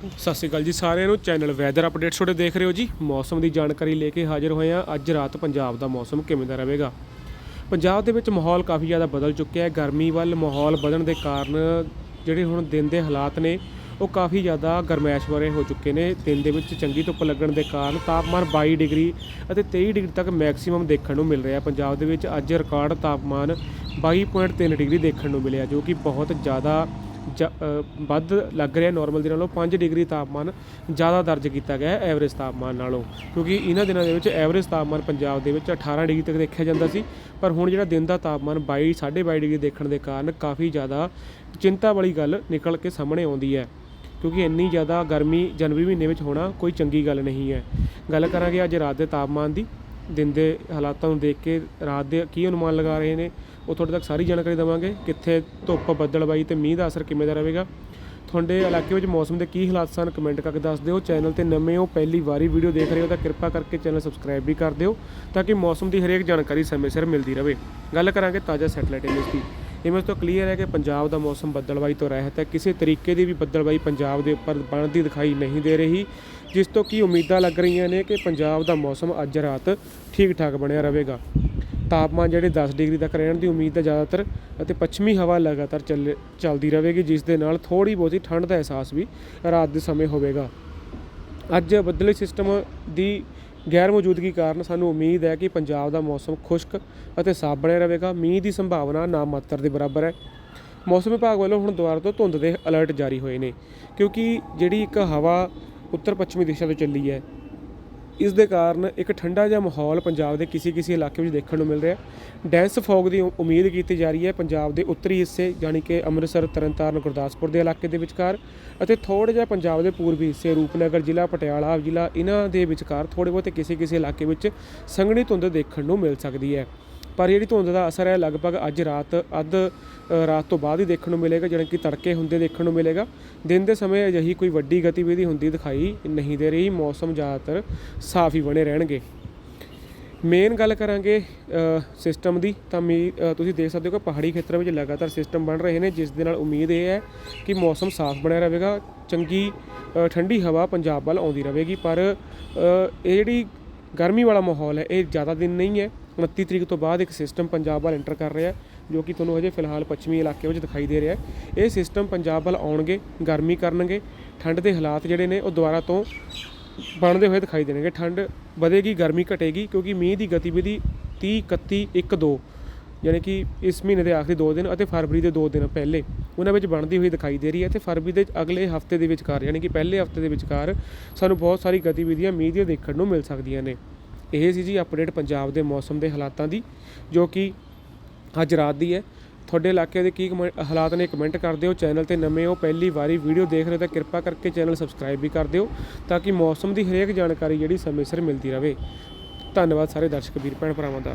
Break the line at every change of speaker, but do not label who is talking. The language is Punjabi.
ਸਤਿ ਸ਼੍ਰੀ ਅਕਾਲ ਜੀ ਸਾਰਿਆਂ ਨੂੰ। ਚੈਨਲ ਵੈਦਰ ਅਪਡੇਟਸ ਤੁਹਾਡੇ ਦੇਖ ਰਹੇ ਹੋ ਜੀ। ਮੌਸਮ ਦੀ ਜਾਣਕਾਰੀ ਲੈ ਕੇ ਹਾਜ਼ਰ ਹੋਏ ਹਾਂ। ਅੱਜ ਰਾਤ ਪੰਜਾਬ ਦਾ ਮੌਸਮ ਕਿਵੇਂ ਦਾ ਰਹੇਗਾ? ਪੰਜਾਬ ਦੇ ਵਿੱਚ ਮਾਹੌਲ ਕਾਫੀ ਜ਼ਿਆਦਾ ਬਦਲ ਚੁੱਕਿਆ ਹੈ। ਗਰਮੀ ਵੱਲ ਮਾਹੌਲ ਵਧਣ ਦੇ ਕਾਰਨ ਜਿਹੜੇ ਹੁਣ ਦਿਨ ਦੇ ਹਾਲਾਤ ਨੇ, ਉਹ ਕਾਫੀ ਜ਼ਿਆਦਾ ਗਰਮੈਸ਼ ਵਾਲੇ ਹੋ ਚੁੱਕੇ ਨੇ। ਦਿਨ ਦੇ ਵਿੱਚ ਚੰਗੀ ਧੁੱਪ ਲੱਗਣ ਦੇ ਕਾਰਨ ਤਾਪਮਾਨ 22 ਡਿਗਰੀ ਅਤੇ 23 ਡਿਗਰੀ ਤੱਕ ਮੈਕਸਿਮਮ ਦੇਖਣ ਨੂੰ ਮਿਲ ਰਿਹਾ ਪੰਜਾਬ ਦੇ ਵਿੱਚ ਅੱਜ ਰਿਕਾਰਡ ਤਾਪਮਾਨ 22.3 ਡਿਗਰੀ ਦੇਖਣ ਨੂੰ ਮਿਲਿਆ, ਜੋ ਕਿ ਬਹੁਤ ਜ਼ਿਆਦਾ ਵੱਧ ਲੱਗ ਰਿਹਾ ਨਾਰਮਲ ਦਿਨਾਂ ਨਾਲੋਂ। 5 ਡਿਗਰੀ ਤਾਪਮਾਨ ਜ਼ਿਆਦਾ ਦਰਜ ਕੀਤਾ ਗਿਆ ਹੈ ਐਵਰੇਜ ਤਾਪਮਾਨ ਨਾਲੋਂ। ਕਿਉਂਕਿ ਇਹਨਾਂ ਦਿਨਾਂ ਦੇ ਵਿੱਚ ਐਵਰੇਜ ਤਾਪਮਾਨ ਪੰਜਾਬ ਦੇ ਵਿੱਚ 18 ਡਿਗਰੀ ਤੱਕ ਦੇਖਿਆ ਜਾਂਦਾ ਸੀ। ਪਰ ਹੁਣ ਜਿਹੜਾ ਦਿਨ ਦਾ ਤਾਪਮਾਨ 22 22.5 ਡਿਗਰੀ ਦੇਖਣ ਦੇ ਕਾਰਨ ਕਾਫੀ ਜ਼ਿਆਦਾ ਚਿੰਤਾ ਵਾਲੀ ਗੱਲ ਨਿਕਲ ਕੇ ਸਾਹਮਣੇ ਆਉਂਦੀ ਹੈ। ਕਿਉਂਕਿ ਇੰਨੀ ਜ਼ਿਆਦਾ ਗਰਮੀ ਜਨਵਰੀ ਮਹੀਨੇ ਵਿੱਚ ਹੋਣਾ ਕੋਈ ਚੰਗੀ ਗੱਲ ਨਹੀਂ ਹੈ। ਗੱਲ ਕਰਾਂਗੇ ਅੱਜ ਰਾਤ ਦੇ ਤਾਪਮਾਨ ਦੀ। ਦਿਨ ਦੇ ਹਾਲਾਤਾਂ ਨੂੰ ਦੇਖ ਕੇ ਰਾਤ ਦੇ ਕੀ ਅਨੁਮਾਨ ਲਗਾ ਰਹੇ ਨੇ। ਉਹ ਤੁਹਾਡੇ ਤੱਕ ਸਾਰੀ ਜਾਣਕਾਰੀ ਦੇਵਾਂਗੇ ਕਿੱਥੇ ਧੁੱਪ ਬੱਦਲਬਾਈ ਤੇ ਮੀਂਹ ਦਾ ਅਸਰ ਕਿਵੇਂ ਦਾ ਰਹੇਗਾ। ਤੁਹਾਡੇ ਇਲਾਕੇ ਵਿੱਚ ਮੌਸਮ ਦੇ ਕੀ ਹਾਲਾਤ ਸਨ ਕਮੈਂਟ ਕਰਕੇ ਦੱਸ ਦਿਓ। ਚੈਨਲ ਤੇ ਨਵੇਂ ਹੋ, ਪਹਿਲੀ ਵਾਰੀ ਵੀਡੀਓ ਦੇਖ ਰਹੇ ਹੋ ਤਾਂ ਕਿਰਪਾ ਕਰਕੇ ਚੈਨਲ ਸਬਸਕ੍ਰਾਈਬ ਵੀ ਕਰ ਦਿਓ ਤਾਂ ਕਿ ਮੌਸਮ ਦੀ ਹਰੇਕ ਜਾਣਕਾਰੀ ਸਮੇਂ ਸਿਰ ਮਿਲਦੀ ਰਹੇ। ਗੱਲ ਕਰਾਂਗੇ ਤਾਜ਼ਾ ਸੈਟਲਾਈਟ ਇਮੇਜ ਦੀ। ਇਮੇਜ ਤੋਂ ਕਲੀਅਰ ਹੈ ਕਿ ਪੰਜਾਬ ਦਾ ਮੌਸਮ ਬੱਦਲਬਾਈ ਤੋਂ ਰਹਿਤ ਹੈ। ਕਿਸੇ ਤਰੀਕੇ ਦੀ ਵੀ ਬੱਦਲਬਾਈ ਪੰਜਾਬ ਦੇ ਉੱਪਰ ਬਣਦੀ ਦਿਖਾਈ ਨਹੀਂ ਦੇ ਰਹੀ, ਜਿਸ ਤੋਂ ਕੀ ਉਮੀਦਾਂ ਲੱਗ ਰਹੀਆਂ ਨੇ ਕਿ ਪੰਜਾਬ ਦਾ ਮੌਸਮ ਅੱਜ ਰਾਤ ਠੀਕ ਠਾਕ ਬਣਿਆ ਰਹੇਗਾ। ਤਾਪਮਾਨ ਜਿਹੜੇ 10 ਡਿਗਰੀ ਤੱਕ ਰਹਿਣ ਦੀ ਉਮੀਦ ਹੈ ਜ਼ਿਆਦਾਤਰ ਅਤੇ ਪੱਛਮੀ ਹਵਾ ਲਗਾਤਾਰ ਚੱਲ ਚੱਲਦੀ ਰਹੇਗੀ, ਜਿਸ ਦੇ ਨਾਲ ਥੋੜੀ ਬਹੁਤੀ ਠੰਡ ਦਾ ਅਹਿਸਾਸ ਵੀ ਰਾਤ ਦੇ ਸਮੇਂ ਹੋਵੇਗਾ। ਅੱਜ ਬੱਦਲੀ ਸਿਸਟਮ ਦੀ ਗੈਰ ਮੌਜੂਦਗੀ ਕਾਰਨ ਸਾਨੂੰ ਉਮੀਦ ਹੈ ਕਿ ਪੰਜਾਬ ਦਾ ਮੌਸਮ ਖੁਸ਼ਕ ਅਤੇ ਸਾਫ਼ ਬਣਿਆ ਰਹੇਗਾ। ਮੀਂਹ ਦੀ ਸੰਭਾਵਨਾ ਨਾ ਮਾਤਰ ਦੇ ਬਰਾਬਰ ਹੈ। ਮੌਸਮ ਵਿਭਾਗ ਵੱਲੋਂ ਹੁਣ ਦੁਬਾਰਾ ਤੋਂ ਧੁੰਦ ਦੇ ਅਲਰਟ ਜਾਰੀ ਹੋਏ ਨੇ, ਕਿਉਂਕਿ ਜਿਹੜੀ ਇੱਕ ਹਵਾ ਉੱਤਰ ਪੱਛਮੀ ਦਿਸ਼ਾ ਤੋਂ ਚੱਲੀ ਹੈ ਇਸ ਦੇ ਕਾਰਨ ਇੱਕ ਠੰਡਾ ਜਿਹਾ ਮਾਹੌਲ ਪੰਜਾਬ ਦੇ ਕਿਸੇ ਕਿਸੇ ਇਲਾਕੇ ਵਿੱਚ ਦੇਖਣ ਨੂੰ ਮਿਲ ਰਿਹਾ। ਹੈ ਡੈਂਸ ਫੌਗ ਦੀ ਉਮੀਦ ਕੀਤੀ ਜਾ ਰਹੀ ਹੈ ਪੰਜਾਬ ਦੇ ਉੱਤਰੀ ਹਿੱਸੇ ਯਾਨੀ ਕਿ ਅੰਮ੍ਰਿਤਸਰ, ਤਰਨਤਾਰਨ, ਗੁਰਦਾਸਪੁਰ ਦੇ ਇਲਾਕੇ ਦੇ ਵਿਚਕਾਰ ਅਤੇ ਥੋੜ੍ਹਾ ਜਿਹਾ ਪੰਜਾਬ ਦੇ ਪੂਰਬੀ ਹਿੱਸੇ ਰੂਪਨਗਰ ਜ਼ਿਲ੍ਹਾ, ਪਟਿਆਲਾ ਜ਼ਿਲ੍ਹਾ, ਇਹਨਾਂ ਦੇ ਵਿਚਕਾਰ ਥੋੜ੍ਹੇ ਬਹੁਤੇ ਕਿਸੇ ਕਿਸੇ ਇਲਾਕੇ ਵਿੱਚ ਸੰਘਣੀ ਧੁੰਦ ਦੇਖਣ ਨੂੰ ਮਿਲ ਸਕਦੀ ਹੈ। ਪਰ ਜਿਹੜੀ ਧੁੰਦ ਦਾ ਅਸਰ ਹੈ, ਲਗਭਗ ਅੱਜ ਰਾਤ, ਅੱਧ ਰਾਤ ਤੋਂ ਬਾਅਦ ਹੀ ਦੇਖਣ ਨੂੰ ਮਿਲੇਗਾ ਜਿਹੜਾ ਕਿ ਤੜਕੇ ਹੁੰਦੇ ਦੇਖਣ ਨੂੰ ਮਿਲੇਗਾ। ਦਿਨ ਦੇ ਸਮੇਂ ਅਜਿਹੀ ਕੋਈ ਵੱਡੀ ਗਤੀਵਿਧੀ ਹੁੰਦੀ ਦਿਖਾਈ ਨਹੀਂ ਦੇ ਰਹੀ, ਮੌਸਮ ਜ਼ਿਆਦਾਤਰ ਸਾਫ਼ ਹੀ ਬਣੇ ਰਹਿਣਗੇ। ਮੇਨ ਗੱਲ ਕਰਾਂਗੇ ਸਿਸਟਮ ਦੀ। ਤਾਂ ਮੀ ਤੁਸੀਂ ਦੇਖ ਸਕਦੇ ਹੋ ਕਿ ਪਹਾੜੀ ਖੇਤਰਾਂ ਵਿੱਚ ਲਗਾਤਾਰ ਸਿਸਟਮ ਬਣ ਰਹੇ ਨੇ, ਜਿਸ ਦੇ ਨਾਲ ਉਮੀਦ ਇਹ ਹੈ ਕਿ ਮੌਸਮ ਸਾਫ਼ ਬਣਿਆ ਰਹੇਗਾ। ਚੰਗੀ ਠੰਡੀ ਹਵਾ ਪੰਜਾਬ ਵੱਲ ਆਉਂਦੀ ਰਹੇਗੀ, ਪਰ ਇਹ ਜਿਹੜੀ ਗਰਮੀ ਵਾਲਾ ਮਾਹੌਲ ਹੈ, ਇਹ ਜ਼ਿਆਦਾ ਦਿਨ ਨਹੀਂ ਹੈ। 29 ਤਰੀਕ ਤੋਂ ਬਾਅਦ ਇੱਕ ਸਿਸਟਮ ਪੰਜਾਬ ਵੱਲ ਐਂਟਰ ਕਰ ਰਿਹਾ ਜੋ ਕਿ ਤੁਹਾਨੂੰ ਹਜੇ ਫਿਲਹਾਲ ਪੱਛਮੀ ਇਲਾਕੇ ਵਿੱਚ ਦਿਖਾਈ ਦੇ ਰਿਹਾ ਇਹ ਸਿਸਟਮ ਪੰਜਾਬ ਵੱਲ ਆਉਣਗੇ, ਗਰਮੀ ਕਰਨਗੇ, ਠੰਡ ਦੇ ਹਾਲਾਤ ਜਿਹੜੇ ਨੇ ਉਹ ਦੁਬਾਰਾ ਤੋਂ ਬਣਦੇ ਹੋਏ ਦਿਖਾਈ ਦੇਣਗੇ। ਠੰਡ ਵਧੇਗੀ, ਗਰਮੀ ਘਟੇਗੀ, ਕਿਉਂਕਿ ਮੀਂਹ ਦੀ ਗਤੀਵਿਧੀ 30 31 1 2 ਯਾਨੀ ਕਿ ਇਸ ਮਹੀਨੇ ਦੇ ਆਖਰੀ 2 ਦਿਨ ਅਤੇ ਫਰਵਰੀ ਦੇ 2 ਦਿਨ ਪਹਿਲੇ ਉਹਨਾਂ ਵਿੱਚ ਬਣਦੀ ਹੋਈ ਦਿਖਾਈ ਦੇ ਰਹੀ ਹੈ। ਤੇ ਫਰਵਰੀ ਦੇ ਅਗਲੇ ਹਫ਼ਤੇ ਦੇ ਵਿਚਕਾਰ, ਯਾਨੀ ਕਿ ਪਹਿਲੇ ਹਫ਼ਤੇ ਦੇ ਵਿਚਕਾਰ ਸਾਨੂੰ ਬਹੁਤ ਸਾਰੀ ਗਤੀਵਿਧੀਆਂ ਮੀਂਹ ਦੀਆਂ ਦੇਖਣ ਨੂੰ ਮਿਲ ਸਕਦੀਆਂ ਨੇ। ਇਹ ਸੀ ਜੀ ਅਪਡੇਟ ਪੰਜਾਬ ਦੇ ਮੌਸਮ ਦੇ ਹਾਲਾਤਾਂ ਦੀ, ਜੋ ਕਿ ਅੱਜ ਰਾਤ ਦੀ ਹੈ। ਤੁਹਾਡੇ ਇਲਾਕੇ ਦੇ ਕੀ ਕਮੈ- ਹਾਲਾਤ ਨੇ ਕਮੈਂਟ ਕਰ ਦਿਓ। ਚੈਨਲ ਤੇ ਨਵੇਂ ਹੋ, ਪਹਿਲੀ ਵਾਰੀ ਵੀਡੀਓ ਦੇਖ ਰਹੇ ਹੋ ਤਾਂ ਕਿਰਪਾ ਕਰਕੇ ਚੈਨਲ ਸਬਸਕ੍ਰਾਈਬ ਵੀ ਕਰ ਦਿਓ ਤਾਂ ਕਿ ਮੌਸਮ ਦੀ ਹਰੇਕ ਜਾਣਕਾਰੀ ਜਿਹੜੀ ਸਮੇਂ ਸਿਰ ਮਿਲਦੀ ਰਹੇ। ਧੰਨਵਾਦ ਸਾਰੇ ਦਰਸ਼ਕ ਵੀਰ ਭੈਣ ਭਰਾਵਾਂ ਦਾ।